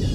なあ。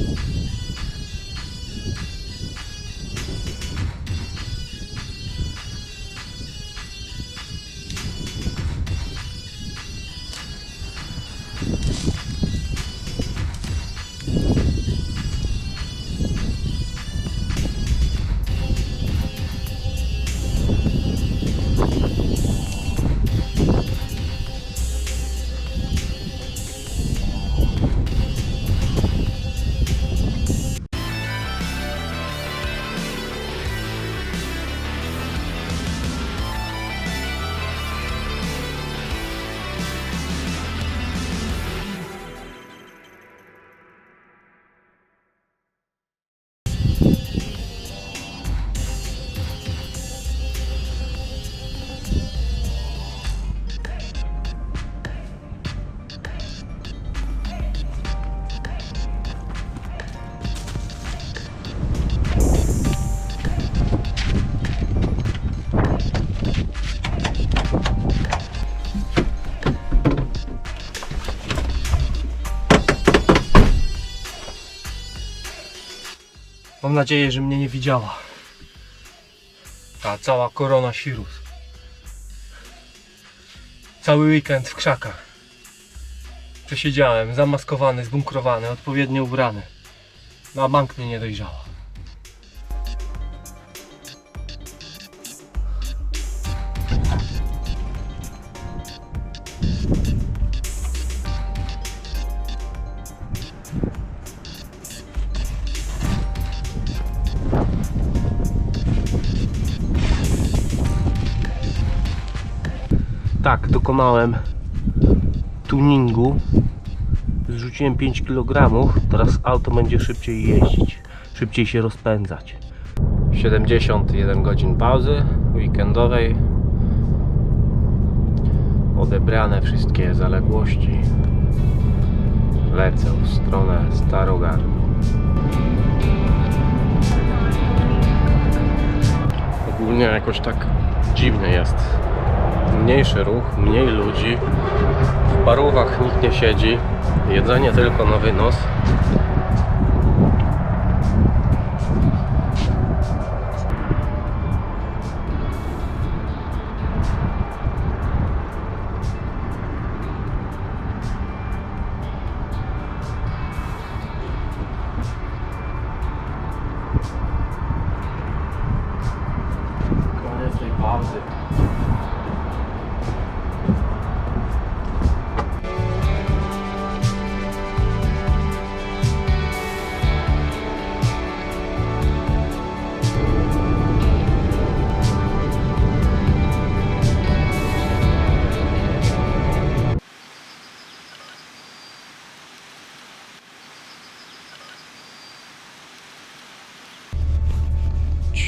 Mam nadzieję, że mnie nie widziała. Ta cała korona Sirus. Cały weekend w krzakach. Przesiedziałem, zamaskowany, zbunkrowany, odpowiednio ubrany. Na bank mnie nie dojrzała. Dokonałem tuningu. Zrzuciłem 5 kg. Teraz auto będzie szybciej jeździć, szybciej się rozpędzać. 71 godzin pauzy weekendowej. Odebrane wszystkie zaległości. Lecę w stronę Starogardu. Ogólnie jakoś tak dziwnie jest mniejszy ruch, mniej ludzi. W parówach nikt nie siedzi. Jedzenie tylko na wynos.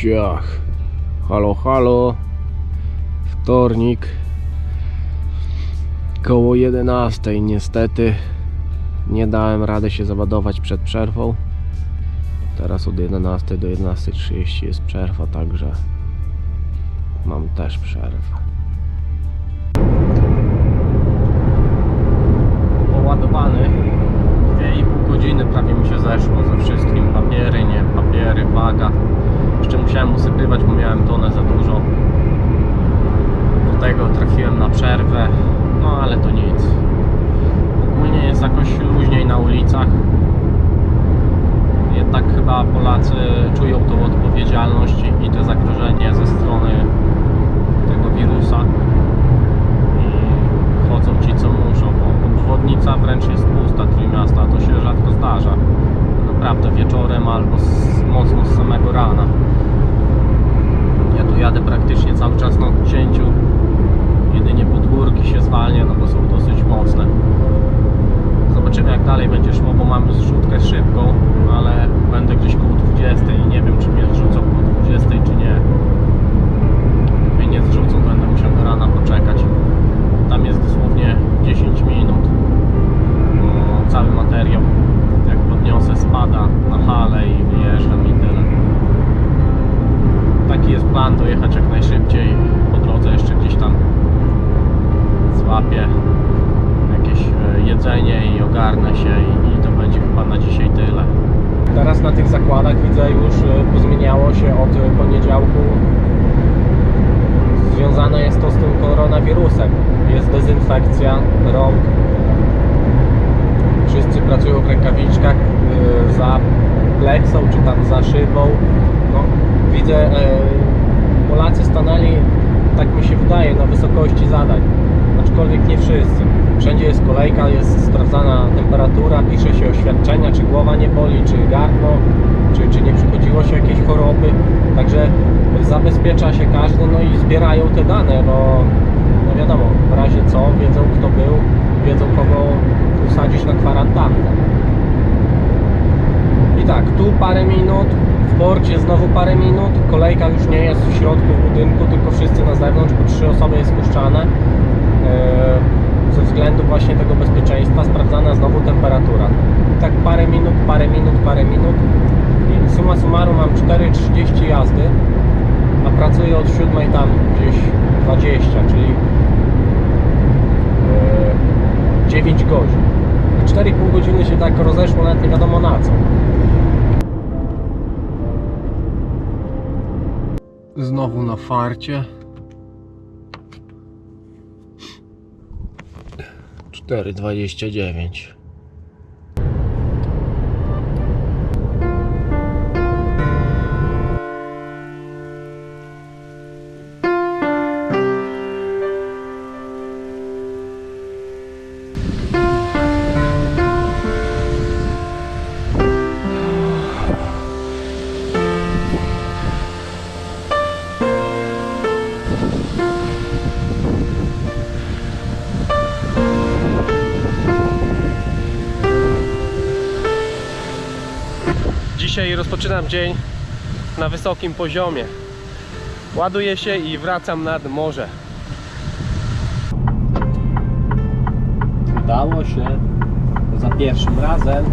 Ciach. Halo, halo. Wtornik. Koło 11 niestety nie dałem rady się załadować przed przerwą. Teraz od 11 do 11.30 jest przerwa, także mam też przerwę. Poładowany. 2,5 godziny prawie mi się zeszło ze wszystkim. Papiery, nie papiery, waga. Musiałem usypywać, bo miałem tonę za dużo. Do tego trafiłem na przerwę, no ale to nic. Ogólnie jest jakoś luźniej na ulicach. Jednak chyba Polacy czują tą odpowiedzialność i to zagrożenie ze strony tego wirusa. I chodzą ci co muszą, bo obwodnica wręcz jest pusta Trójmiasta, to się rzadko zdarza. Naprawdę wieczorem albo z, mocno z samego rana. Ja tu jadę praktycznie cały czas na odcięciu. Jedynie pod górki się zwalnia, no bo są dosyć mocne. Jak dalej będzie szło, bo mamy zrzutkę szybką, ale będę gdzieś koło 20 i nie wiem czy mnie zrzucą po 20 czy nie. Mnie nie zrzucą, będę musiał do rana poczekać. Tam jest dosłownie 10 minut. Bo cały materiał jak podniosę spada na halę i wyjeżdżam i tyle taki jest plan dojechać jak najszybciej po drodze jeszcze gdzieś tam złapię jakieś e, jedzenie i ogarnę się i, i to będzie chyba na dzisiaj tyle jest na tych zakładach, widzę już e, pozmieniało się od e, poniedziałku. Związane jest to z tym koronawirusem. Jest dezynfekcja rąk. Wszyscy pracują w rękawiczkach e, za pleksą czy tam za szybą. No, widzę, Polacy stanęli, tak mi się wydaje, na wysokości zadań. Aczkolwiek nie wszyscy. Wszędzie jest kolejka, jest sprawdzana temperatura, pisze się oświadczenia, czy głowa nie boli, czy gardło, czy, czy nie przychodziło się jakieś choroby. Także zabezpiecza się każdy, no i zbierają te dane, bo no wiadomo, w razie co wiedzą kto był, wiedzą kogo usadzić na kwarantannę. I tak, tu parę minut, w porcie znowu parę minut, kolejka już nie jest w środku budynku, tylko wszyscy na zewnątrz, po trzy osoby jest puszczane. Eee, Ze względu właśnie tego bezpieczeństwa sprawdzana znowu temperatura. I tak parę minut, parę minut, parę minut. I summa summarum mam 4.30 jazdy, a pracuję od 7 tam gdzieś 20, czyli eee, 9 godzin. 4,5 godziny się tak rozeszło, nawet nie wiadomo na co. Znowu na farcie. 4,29. Rozpoczynam dzień na wysokim poziomie. Ładuję się i wracam nad morze. Udało się za pierwszym razem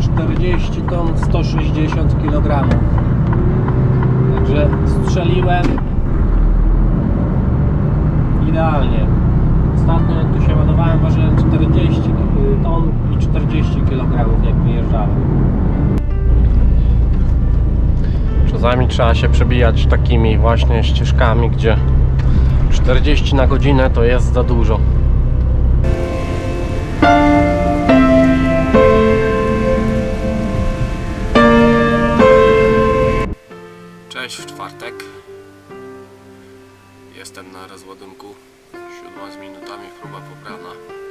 40 ton 160 kg. Także strzeliłem idealnie. Ostatnio jak tu się ładowałem ważyłem 40 ton i 40 kg jak wyjeżdżałem. Czasami trzeba się przebijać takimi właśnie ścieżkami, gdzie 40 na godzinę to jest za dużo. Cześć w czwartek. Jestem na rozładunku. Siódma z minutami próba pobrana.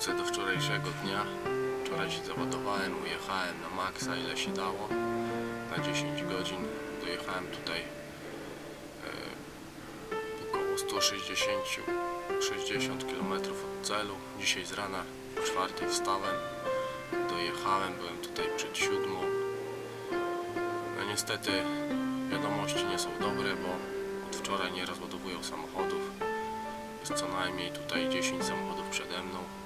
Wrócę do wczorajszego dnia. Wczoraj się załadowałem, ujechałem na maksa ile się dało. Na 10 godzin dojechałem tutaj e, około 160 60 km od celu. Dzisiaj z rana o 4 wstałem. Dojechałem, byłem tutaj przed siódmą. No niestety wiadomości nie są dobre, bo od wczoraj nie rozładowują samochodów. Jest co najmniej tutaj 10 samochodów przede mną.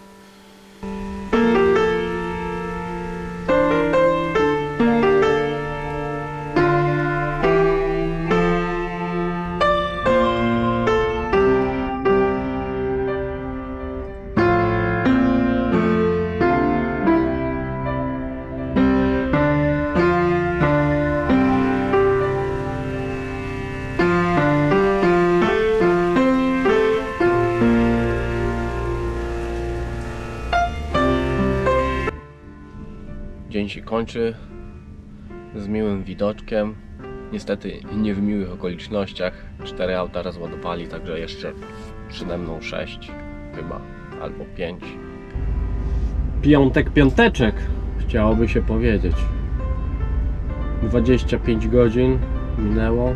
Kończy z miłym widoczkiem. Niestety nie w miłych okolicznościach. Cztery auta rozładowali, także jeszcze przede mną sześć chyba, albo pięć. Piątek, piąteczek, chciałoby się powiedzieć. 25 godzin minęło,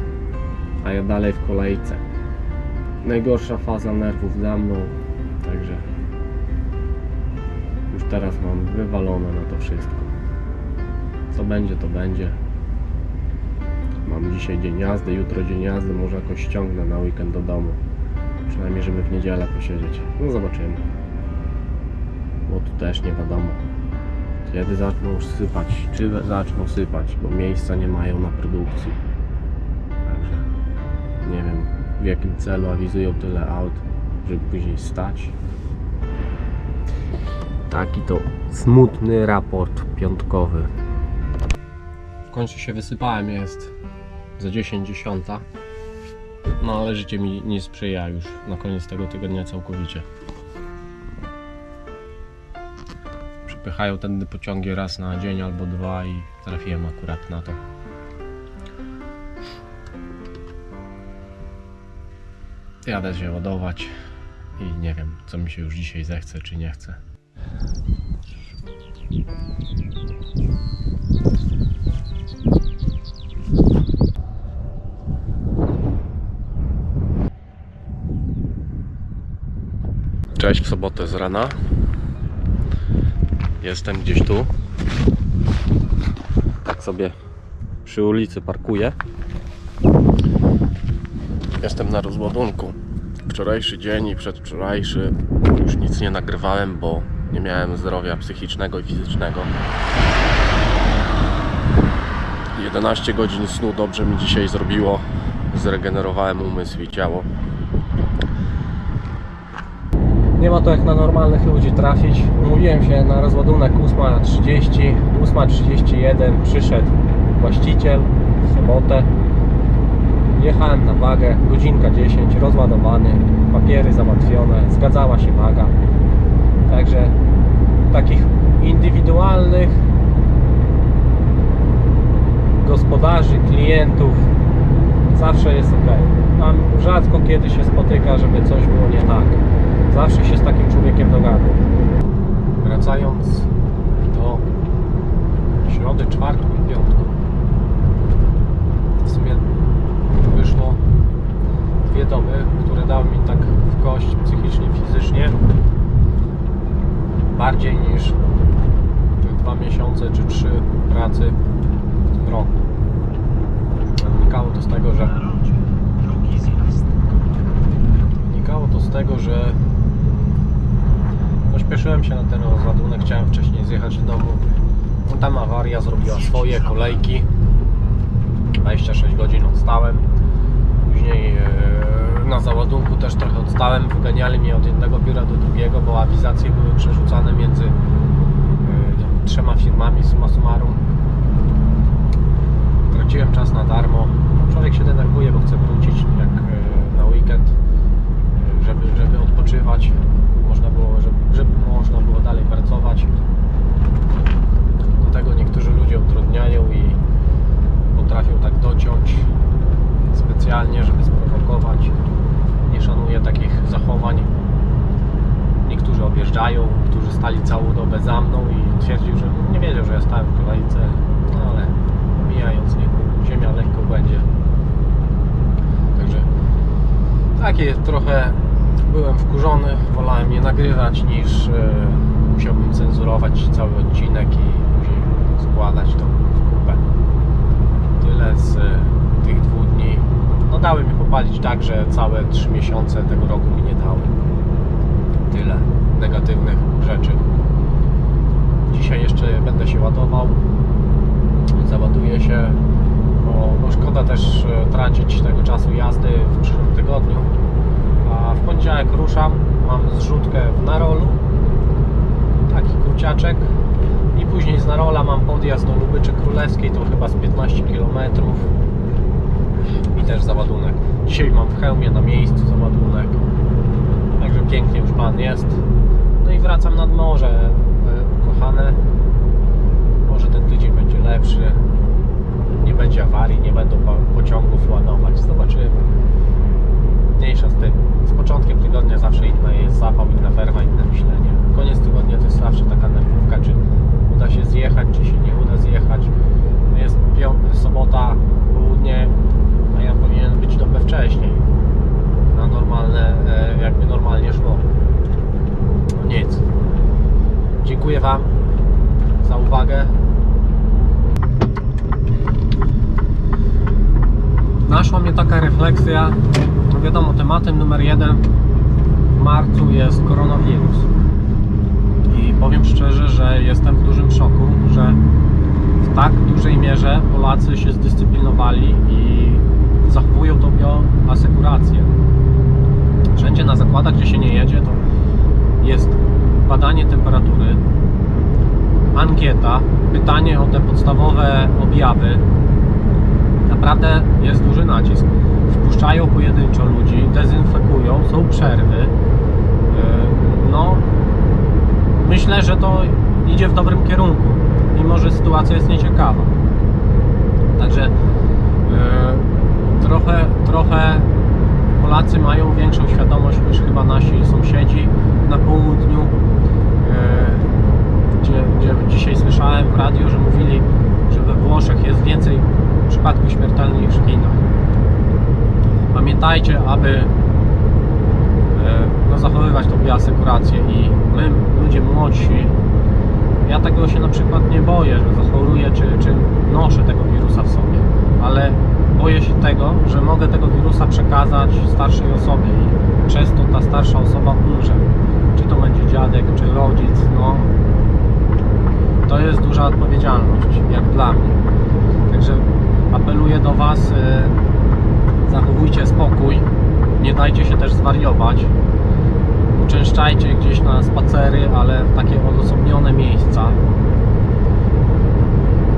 a ja dalej w kolejce. Najgorsza faza nerwów za mną, także już teraz mam wywalone na to wszystko. Co będzie, to będzie. Mam dzisiaj dzień jazdy, jutro dzień jazdy, może jakoś ściągnę na weekend do domu. Przynajmniej, żeby w niedzielę posiedzieć. No zobaczymy. Bo tu też nie wiadomo. Kiedy zaczną sypać, czy zaczną sypać, bo miejsca nie mają na produkcji. Także nie wiem, w jakim celu awizują tyle aut, żeby później stać. Taki to smutny raport piątkowy. Końcu się wysypałem, jest za 10 dziesiąta. No ale życie mi nie sprzyja już na koniec tego tygodnia całkowicie. Przepychają tędy pociągi raz na dzień albo dwa i trafiłem akurat na to. Jadę się ładować i nie wiem, co mi się już dzisiaj zechce, czy nie chce. Cześć w sobotę z rana. Jestem gdzieś tu. Tak sobie przy ulicy parkuję. Jestem na rozładunku. Wczorajszy dzień i przedwczorajszy już nic nie nagrywałem, bo nie miałem zdrowia psychicznego i fizycznego. 11 godzin snu dobrze mi dzisiaj zrobiło. Zregenerowałem umysł i ciało. Nie ma to jak na normalnych ludzi trafić. Mówiłem się na rozładunek 8.30, 8.31 przyszedł właściciel w sobotę. Jechałem na wagę, godzinka 10, rozładowany, papiery załatwione, zgadzała się waga. Także takich indywidualnych gospodarzy, klientów zawsze jest ok. Tam rzadko kiedy się spotyka, żeby coś było nie tak. Zawsze się z takim człowiekiem dogadam. Wracając do środy, czwartku i piątku. W sumie wyszło dwie doby, które dały mi tak w kość psychicznie, fizycznie bardziej niż te dwa miesiące czy trzy pracy w tym roku. Wynikało to z tego, że wynikało to z tego, że pośpieszyłem się na ten rozładunek, chciałem wcześniej zjechać do domu. No, tam swoje kolejki. 26 godzin odstałem. Później e, na załadunku też trochę odstałem. Wyganiali mnie od jednego biura do drugiego, bo awizacje były przerzucane między e, trzema firmami summa summarum. Traciłem czas na darmo. Człowiek się denerwuje, bo chce wrócić jak e, na weekend, e, żeby, żeby odpoczywać. Można było, żeby, żeby można było dalej pracować. Do tego niektórzy ludzie utrudniają i potrafią tak dociąć specjalnie, żeby sprowokować. Nie szanuję takich zachowań. Niektórzy objeżdżają, którzy stali całą dobę za mną i twierdził, że nie wiedział, że ja stałem w kolejce, no ale mijając niego, ziemia lekko będzie. Także takie trochę byłem wkurzony, wolałem nie nagrywać niż e, musiałbym cenzurować cały odcinek i później składać to w kupę. Tyle z e, tych dwóch dni. No dały mi popalić tak, że całe 3 miesiące tego roku mi nie dały. Tyle negatywnych rzeczy. Dzisiaj jeszcze będę się ładował. Załaduję się, bo, bo szkoda też e, tracić tego czasu jazdy w przyszłym tygodniu. Ruszam. Mam zrzutkę w Narolu. Taki króciaczek. I później z Narola mam podjazd do Lubyczy Królewskiej, to chyba z 15 km. I też załadunek. Dzisiaj mam w hełmie na miejscu załadunek. Także pięknie już plan jest. No i wracam nad morze, e, ukochane. Może ten tydzień będzie lepszy. Nie będzie awarii, nie będą po- pociągów ładować. Zobaczymy. Mniejsza z tym. Z początkiem tygodnia zawsze inna jest zapał, inna werwa, inne myślenie. Koniec tygodnia to jest zawsze taka nerwówka, czy uda się zjechać, czy się nie uda zjechać. No Jest piąt- sobota, południe, a ja powinien być dobę wcześniej. Na normalne, e, jakby normalnie szło. No nic. Dziękuję Wam za uwagę. Naszła mnie taka refleksja. No wiadomo, tematem numer jeden w marcu jest koronawirus. I powiem szczerze, że jestem w dużym szoku, że w tak dużej mierze Polacy się zdyscyplinowali i zachowują tą bioasekurację. Wszędzie na zakładach, gdzie się nie jedzie, to jest badanie temperatury, ankieta, pytanie o te podstawowe objawy. Naprawdę jest duży nacisk. Wpuszczają pojedynczo ludzi, dezynfekują, są przerwy. Yy, No, myślę, że to idzie w dobrym kierunku, mimo że sytuacja jest nieciekawa. Także yy, trochę, trochę Polacy mają większą świadomość niż chyba nasi sąsiedzi na południu, yy, gdzie, gdzie dzisiaj słyszałem w radiu, że mówili, że we Włoszech jest więcej przypadków śmiertelnych niż w Chinach. Pamiętajcie, aby yy, no, zachowywać tą bioasekurację i my, ludzie młodsi, ja tego się na przykład nie boję, że zachoruję czy, czy noszę tego wirusa w sobie, ale boję się tego, że mogę tego wirusa przekazać starszej osobie i przez to ta starsza osoba umrze. Czy to będzie dziadek, czy rodzic, no to jest duża odpowiedzialność, jak dla mnie. Także apeluję do Was, e, zachowujcie spokój, nie dajcie się też zwariować. Uczęszczajcie gdzieś na spacery, ale w takie odosobnione miejsca.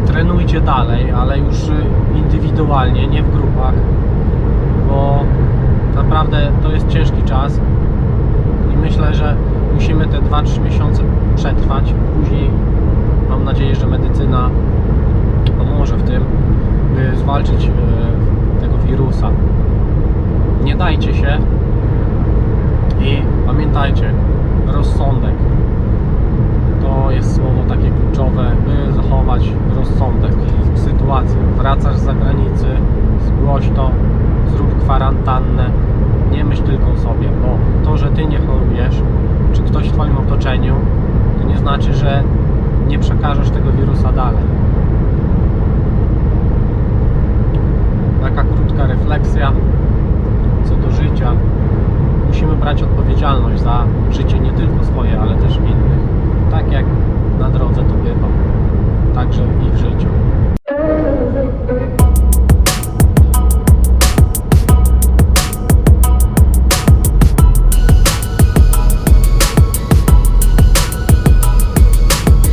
Trenujcie dalej, ale już y, indywidualnie, nie w grupach, bo naprawdę to jest ciężki czas i myślę, że musimy te 2-3 miesiące przetrwać. Później mam nadzieję, że medycyna pomoże w tym, by zwalczyć y, tego wirusa. Nie dajcie się i pamiętajcie, rozsądek to jest słowo takie kluczowe, by zachować rozsądek w sytuacji. Wracasz z zagranicy, zgłoś to, zrób kwarantannę, nie myśl tylko o sobie, bo to, że ty nie chorujesz, czy ktoś w twoim otoczeniu, to nie znaczy, że nie przekażesz tego wirusa dalej. Taka krótka refleksja co do życia. Musimy brać odpowiedzialność za życie nie tylko swoje, ale też innych. Tak jak na drodze to bywa. Także i w życiu.